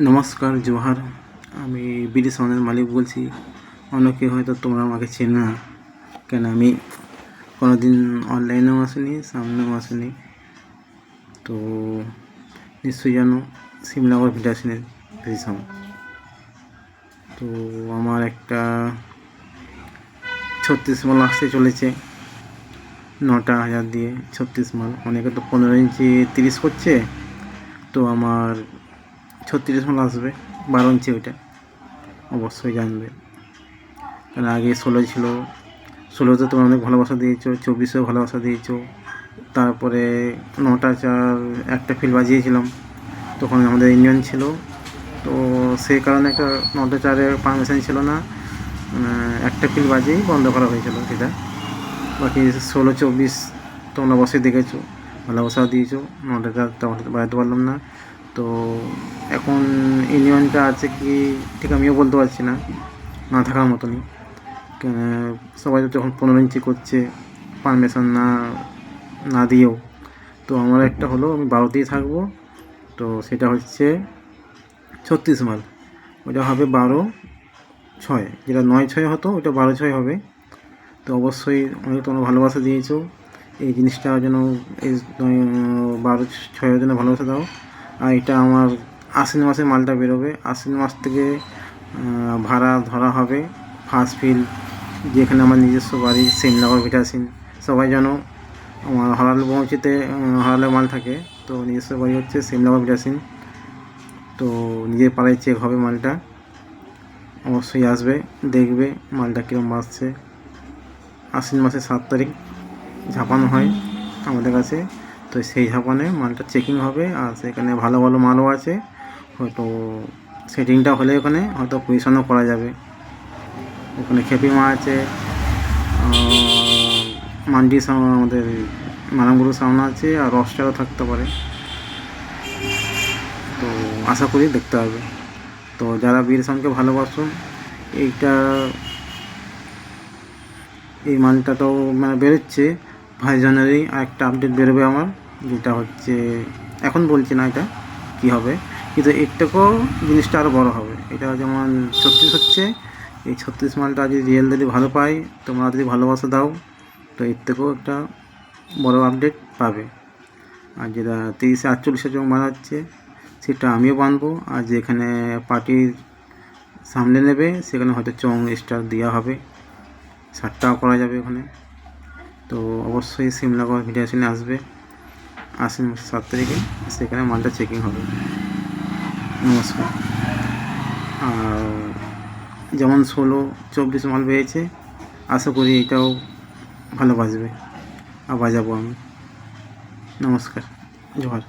নমস্কার জোহার আমি বিডি সাউন্ডের মালিক বলছি, অনেকে হয়তো তোমরা আমাকে চেনো না। কেন আমি কোনো দিন অনলাইনেও আসিনি, সামনেও আসিনি। তো নিশ্চয়ই জানো শিমনগর ভিটাসিনের সাউন্ড তো আমার একটা ছত্রিশ মাল আসতে চলেছে, নটা হাজার দিয়ে ছত্রিশ মাল। অনেকে তো পনেরো ইঞ্চি তিরিশ করছে। তো আমার ছত্রিশ মাল আসবে, বারো ইঞ্চি ওইটা। অবশ্যই জানবে। কারণ আগে ষোলো ছিল। ষোলোতে তোমরা অনেক ভালোবাসা দিয়েছ, চব্বিশেও ভালোবাসা দিয়েছ। তারপরে নটা চার একটা ফিল বাজিয়েছিলাম। তখন আমাদের ইঞ্জিন ছিল। তো সেই কারণে একটা নটা চারে পারমিশন ছিল না। একটা ফিল বাজিয়েই বন্ধ করা হয়েছিল সেটা। বাকি ষোলো, চব্বিশ তোমরা বসে দেখেছ। ভালোবাসা দিয়েছ। নটা চার বাড়াতে পারলাম না। তো এখন ইউনিয়নটা আছে কি, ঠিক আমিও বলতে পারছি না না থাকার মতনই। সবাই তো যখন পনেরো ইঞ্চি করছে পারমিশন না না দিয়েও। তো আমার একটা হলো, আমি বারোতেই থাকব, তো সেটা হচ্ছে ছত্রিশ মাল। ওটা হবে বারো ছয়, যেটা নয় ছয় হতো, ওটা বারো ছয় হবে। তো অবশ্যই অনেক তোমরা ভালোবাসা দিয়েছ। এই জিনিসটা যেন, এই, বারো ছয়ের জন্য ভালোবাসা দাও। এটা আমার আশ্বিন মাসে মালটা বেরোবে। আশ্বিন মাস থেকে ভাড়া ধরা হবে। ফার্স্ট ফিল যেখানে আমার নিজস্ব বাড়ি সিমনগর ভিটাসিন। সবাই যেন আমার হরাল পৌঁছিতে হরালে মাল থাকে। তো নিজস্ব বাড়ি হচ্ছে সিমনগর ভিটাসিন। তো নিজের পাড়ায় চেক হবে মালটা। অবশ্যই আসবে, দেখবে মালটা কীরকম আসছে আশ্বিন মাসের সাত তারিখ, ঝাপানো হয় আমাদের কাছে। তো সেই ঝাপানে মালটা চেকিং হবে, আর সেখানে ভালো ভালো মালও আছে। হয়তো সেটিংটা হলে ওখানে হয়তো পজিশনও করা যাবে। ওখানে খেপি মা আছে মান্ডি সামনে আমাদের মারামগুরু সামনে আছে, আর রসটারও থাকতে পারে। তো আশা করি দেখতে হবে। তো যারা বীর সামকে ভালোবাসুন এইটা, এই মালটাটাও মানে বেরোচ্ছে। ফাইভ জানুয়ারি আর একটা আপডেট বেরোবে আমার। যেটা হচ্ছে, এখন বলছি না এটা, কি হবে। কিন্তু এর থেকেও জিনিসটা আরও বড় হবে। এটা যেমন ছত্রিশ হচ্ছে, এই ছত্রিশ মালটা যদি রিয়েল যদি ভালো পাই তোমরা যদি ভালোবাসা দাও, তো এর থেকেও একটা বড় আপডেট পাবে। আর যেটা তিরিশে আটচল্লিশে যখন বানাচ্ছে সেটা আমিও বানবো। আর যেখানে পার্টির সামনে নেবে, সেখানে হয়তো চং স্টার দেওয়া হবে। ষাটটাও করা যাবে ওখানে। তো অবশ্যই সিমলাগড় ভিডিও আসবে। আসেন সাত তারিখে, সেখানে মালটা চেকিং হবে। নমস্কার। আর যেমন ষোলো, চব্বিশ মাল পেয়েছে, আশা করি এটাও ভালো বাজবে। আর বাজাবো আমি। নমস্কার, জোহার।